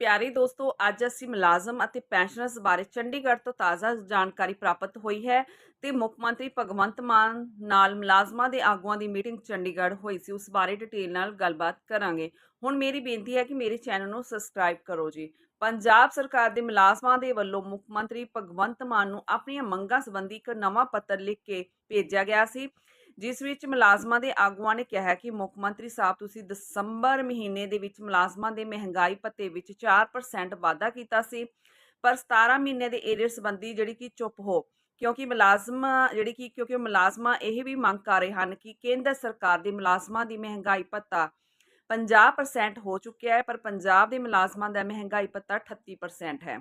ਪਿਆਰੇ ਦੋਸਤੋ, ਅੱਜ ਅਸੀਂ ਮੁਲਾਜ਼ਮ ਅਤੇ ਪੈਨਸ਼ਨਰਸ ਬਾਰੇ ਚੰਡੀਗੜ੍ਹ ਤੋਂ ਤਾਜ਼ਾ ਜਾਣਕਾਰੀ ਪ੍ਰਾਪਤ ਹੋਈ ਹੈ ਤੇ ਮੁੱਖ ਮੰਤਰੀ ਭਗਵੰਤ ਮਾਨ ਨਾਲ ਮੁਲਾਜ਼ਮਾਂ ਦੇ ਆਗੂਆਂ ਦੀ ਮੀਟਿੰਗ ਚੰਡੀਗੜ੍ਹ ਹੋਈ ਸੀ। ਉਸ ਬਾਰੇ ਡਿਟੇਲ ਨਾਲ ਗੱਲਬਾਤ ਕਰਾਂਗੇ। ਹੁਣ ਮੇਰੀ ਬੇਨਤੀ ਹੈ ਕਿ ਮੇਰੇ ਚੈਨਲ ਨੂੰ ਸਬਸਕ੍ਰਾਈਬ ਕਰੋ ਜੀ। ਪੰਜਾਬ ਸਰਕਾਰ ਦੇ ਮੁਲਾਜ਼ਮਾਂ ਦੇ ਵੱਲੋਂ ਮੁੱਖ ਮੰਤਰੀ ਭਗਵੰਤ ਮਾਨ ਨੂੰ ਆਪਣੀਆਂ ਮੰਗਾਂ ਸੰਬੰਧੀ ਇੱਕ ਨਵਾਂ ਪੱਤਰ ਲਿਖ ਕੇ ਭੇਜਿਆ ਗਿਆ ਸੀ। ਜਿਸ ਵਿੱਚ ਮੁਲਾਜ਼ਮਾਂ ਦੇ ਆਗੂਆਂ ਨੇ ਕਿਹਾ ਕਿ ਮੁੱਖ ਮੰਤਰੀ ਸਾਹਿਬ, ਤੁਸੀਂ ਦਸੰਬਰ ਮਹੀਨੇ ਦੇ ਵਿੱਚ ਮੁਲਾਜ਼ਮਾਂ ਦੇ ਮਹਿੰਗਾਈ ਭੱਤੇ ਵਿੱਚ 4% ਵਾਧਾ ਕੀਤਾ ਸੀ। ਪਰ 17 ਮਹੀਨੇ ਦੇ ਏਰੀਅਰ ਸੰਬੰਧੀ ਜਿਹੜੀ ਕਿ ਚੁੱਪ ਹੋ, ਕਿਉਂਕਿ ਮੁਲਾਜ਼ਮ ਜਿਹੜੀ ਕਿ, ਕਿਉਂਕਿ ਮੁਲਾਜ਼ਮਾਂ ਇਹ ਵੀ ਮੰਗ ਕਰ ਰਹੇ ਹਨ ਕਿ ਕੇਂਦਰ ਸਰਕਾਰ ਦੇ ਮੁਲਾਜ਼ਮਾਂ ਦੀ ਮਹਿੰਗਾਈ ਭੱਤਾ 50% ਹੋ ਚੁੱਕਿਆ ਹੈ, ਪਰ ਪੰਜਾਬ ਦੇ ਮੁਲਾਜ਼ਮਾਂ ਦਾ ਮਹਿੰਗਾਈ ਭੱਤਾ 38% ਹੈ।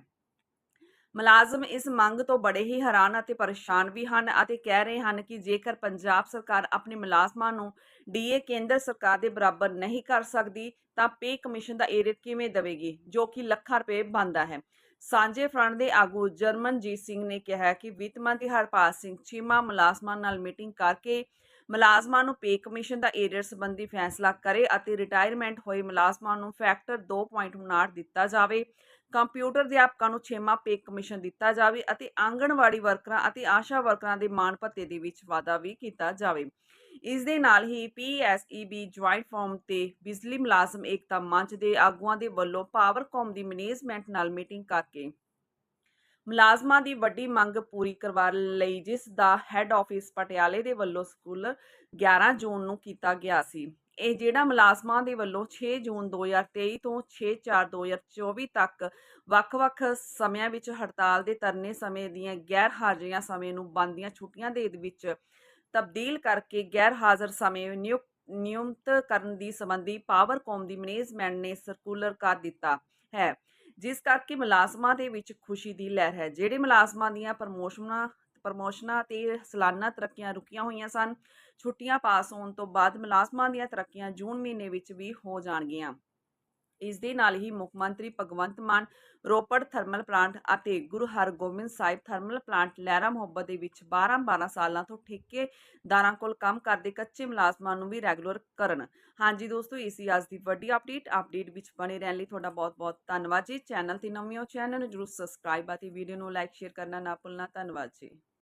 ਮੁਲਾਜ਼ਮ ਇਸ ਮੰਗ ਤੋਂ ਬੜੇ ਹੀ ਹੈਰਾਨ ਅਤੇ ਪਰੇਸ਼ਾਨ ਵੀ ਹਨ ਅਤੇ ਕਹਿ ਰਹੇ ਹਨ ਕਿ ਜੇਕਰ ਪੰਜਾਬ ਸਰਕਾਰ ਆਪਣੇ ਮੁਲਾਜ਼ਮਾਂ ਨੂੰ ਡੀਏ ਕੇਂਦਰ ਸਰਕਾਰ ਦੇ ਬਰਾਬਰ ਨਹੀਂ ਕਰ ਸਕਦੀ, ਤਾਂ ਪੇ ਕਮਿਸ਼ਨ ਦਾ ਏਰੀਅਰ ਕਿਵੇਂ ਦੇਵੇਗੀ, ਜੋ ਕਿ ਲੱਖਾਂ ਰੁਪਏ ਬਣਦਾ ਹੈ। ਸਾਂਝੇ ਫਰੰਟ ਦੇ ਆਗੂ ਜਰਮਨਜੀਤ ਸਿੰਘ ਨੇ ਕਿਹਾ ਕਿ ਵਿੱਤ ਮੰਤਰੀ ਹਰਪਾਲ ਸਿੰਘ ਚੀਮਾ ਮੁਲਾਜ਼ਮਾਂ ਨਾਲ ਮੀਟਿੰਗ ਕਰਕੇ ਮੁਲਾਜ਼ਮਾਂ ਨੂੰ ਪੇ ਕਮਿਸ਼ਨ ਦਾ ਏਰੀਅਰ ਸੰਬੰਧੀ ਫੈਸਲਾ ਕਰੇ ਅਤੇ ਰਿਟਾਇਰਮੈਂਟ ਹੋਏ ਮੁਲਾਜ਼ਮਾਂ ਨੂੰ ਫੈਕਟਰ 2.59 ਦਿੱਤਾ ਜਾਵੇ। ਕੰਪਿਊਟਰ ਅਧਿਆਪਕਾਂ ਨੂੰ ਛੇਵਾਂ ਪੇ ਕਮਿਸ਼ਨ ਦਿੱਤਾ ਜਾਵੇ ਅਤੇ ਆਂਗਣਵਾੜੀ ਵਰਕਰਾਂ ਅਤੇ ਆਸ਼ਾ ਵਰਕਰਾਂ ਦੇ ਮਾਣ ਭੱਤੇ ਦੇ ਵਿੱਚ ਵਾਧਾ ਵੀ ਕੀਤਾ ਜਾਵੇ। ਇਸ ਦੇ ਨਾਲ ਹੀ ਪੀਐਸਈਬੀ ਜੁਆਇੰਟ ਫੋਰਮ ਤੇ ਬਿਜਲੀ ਮੁਲਾਜ਼ਮ ਏਕਤਾ ਮੰਚ ਦੇ ਆਗੂਆਂ ਦੇ ਵੱਲੋਂ ਪਾਵਰਕੌਮ ਦੀ ਮੈਨੇਜਮੈਂਟ ਨਾਲ ਮੀਟਿੰਗ ਕਰਕੇ ਮੁਲਾਜ਼ਮਾਂ ਦੀ ਵੱਡੀ ਮੰਗ ਪੂਰੀ ਕਰਵਾ ਲਈ, ਜਿਸ ਦਾ ਹੈੱਡ ਆਫਿਸ ਪਟਿਆਲੇ ਦੇ ਵੱਲੋਂ ਸਕੂਲ 11 ਜੂਨ ਨੂੰ ਕੀਤਾ ਗਿਆ ਸੀ। ਇਹ ਜਿਹੜਾ ਮੁਲਾਜ਼ਮਾਂ ਦੇ ਵੱਲੋਂ 6 ਜੂਨ 2023 ਤੋਂ 6/4/2024 ਤੱਕ ਵੱਖ-ਵੱਖ ਸਮਿਆਂ ਵਿੱਚ ਹੜਤਾਲ ਦੇ ਤਰਨੇ ਸਮੇਂ ਦੀਆਂ ਗੈਰ ਹਾਜ਼ਰੀਆਂ ਸਮੇਂ ਨੂੰ ਬੰਦੀਆਂ ਛੁੱਟੀਆਂ ਦੇ ਵਿੱਚ ਤਬਦੀਲ ਕਰਕੇ ਗੈਰ ਹਾਜ਼ਰ ਸਮੇਂ ਨਿਯੁਕਤ ਨਿਯਮਤ ਕਰਨ ਦੀ ਸੰਬੰਧੀ ਪਾਵਰਕੌਮ ਦੀ ਮੈਨੇਜਮੈਂਟ ਨੇ ਸਰਕੂਲਰ ਕਰ ਦਿੱਤਾ ਹੈ, ਜਿਸ ਕਰਕੇ ਮੁਲਾਜ਼ਮਾਂ ਦੇ ਵਿੱਚ ਖੁਸ਼ੀ ਦੀ ਲਹਿਰ ਹੈ, ਜਿਹੜੇ ਮੁਲਾਜ਼ਮਾਂ ਦੀਆਂ ਪ੍ਰਮੋਸ਼ਨਾਂ ਪ੍ਰਮੋਸ਼ਨਾਂ ਤੇ ਸਾਲਾਨਾ ਤਰੱਕੀਆਂ ਰੁਕੀਆਂ ਹੋਈਆਂ ਸਨ। ਛੁੱਟੀਆਂ ਪਾਸ ਹੋਣ ਤੋਂ ਬਾਅਦ ਮੁਲਾਜ਼ਮਾਂ ਦੀਆਂ ਤਰੱਕੀਆਂ ਜੂਨ ਮਹੀਨੇ ਵਿੱਚ ਵੀ ਹੋ ਜਾਣਗੀਆਂ। ਇਸ ਦੇ ਨਾਲ ਹੀ ਮੁੱਖ ਮੰਤਰੀ ਭਗਵੰਤ ਮਾਨ, ਰੋਪੜ ਥਰਮਲ ਪਲਾਂਟ ਅਤੇ ਗੁਰੂ ਹਰਗੋਬਿੰਦ ਸਾਹਿਬ ਥਰਮਲ ਪਲਾਂਟ ਲਹਿਰਾ ਮੁਹੱਬਤ ਦੇ ਵਿੱਚ 12-12 ਸਾਲਾਂ ਤੋਂ ਠੇਕੇਦਾਰਾਂ ਕੋਲ ਕੰਮ ਕਰਦੇ ਕੱਚੇ ਮੁਲਾਜ਼ਮਾਂ ਨੂੰ ਵੀ ਰੈਗੂਲਰ ਕਰਨ। ਹਾਂਜੀ ਦੋਸਤੋ, ਇਹ ਸੀ ਅੱਜ ਦੀ ਵੱਡੀ ਅਪਡੇਟ ਅਪਡੇਟ ਵਿੱਚ ਬਣੇ ਰਹਿਣ ਲਈ ਤੁਹਾਡਾ ਬਹੁਤ-ਬਹੁਤ ਧੰਨਵਾਦ ਜੀ। ਚੈਨਲ ਤੇ ਨਵੇਂ ਹੋ ਚੈਨਲ ਨੂੰ ਜਰੂਰ ਸਬਸਕ੍ਰਾਈਬ ਅਤੇ ਵੀਡੀਓ ਨੂੰ ਲਾਈਕ ਸ਼ੇਅਰ ਕਰਨਾ ਨਾ ਭੁੱਲਣਾ। ਧੰਨਵਾਦ ਜੀ।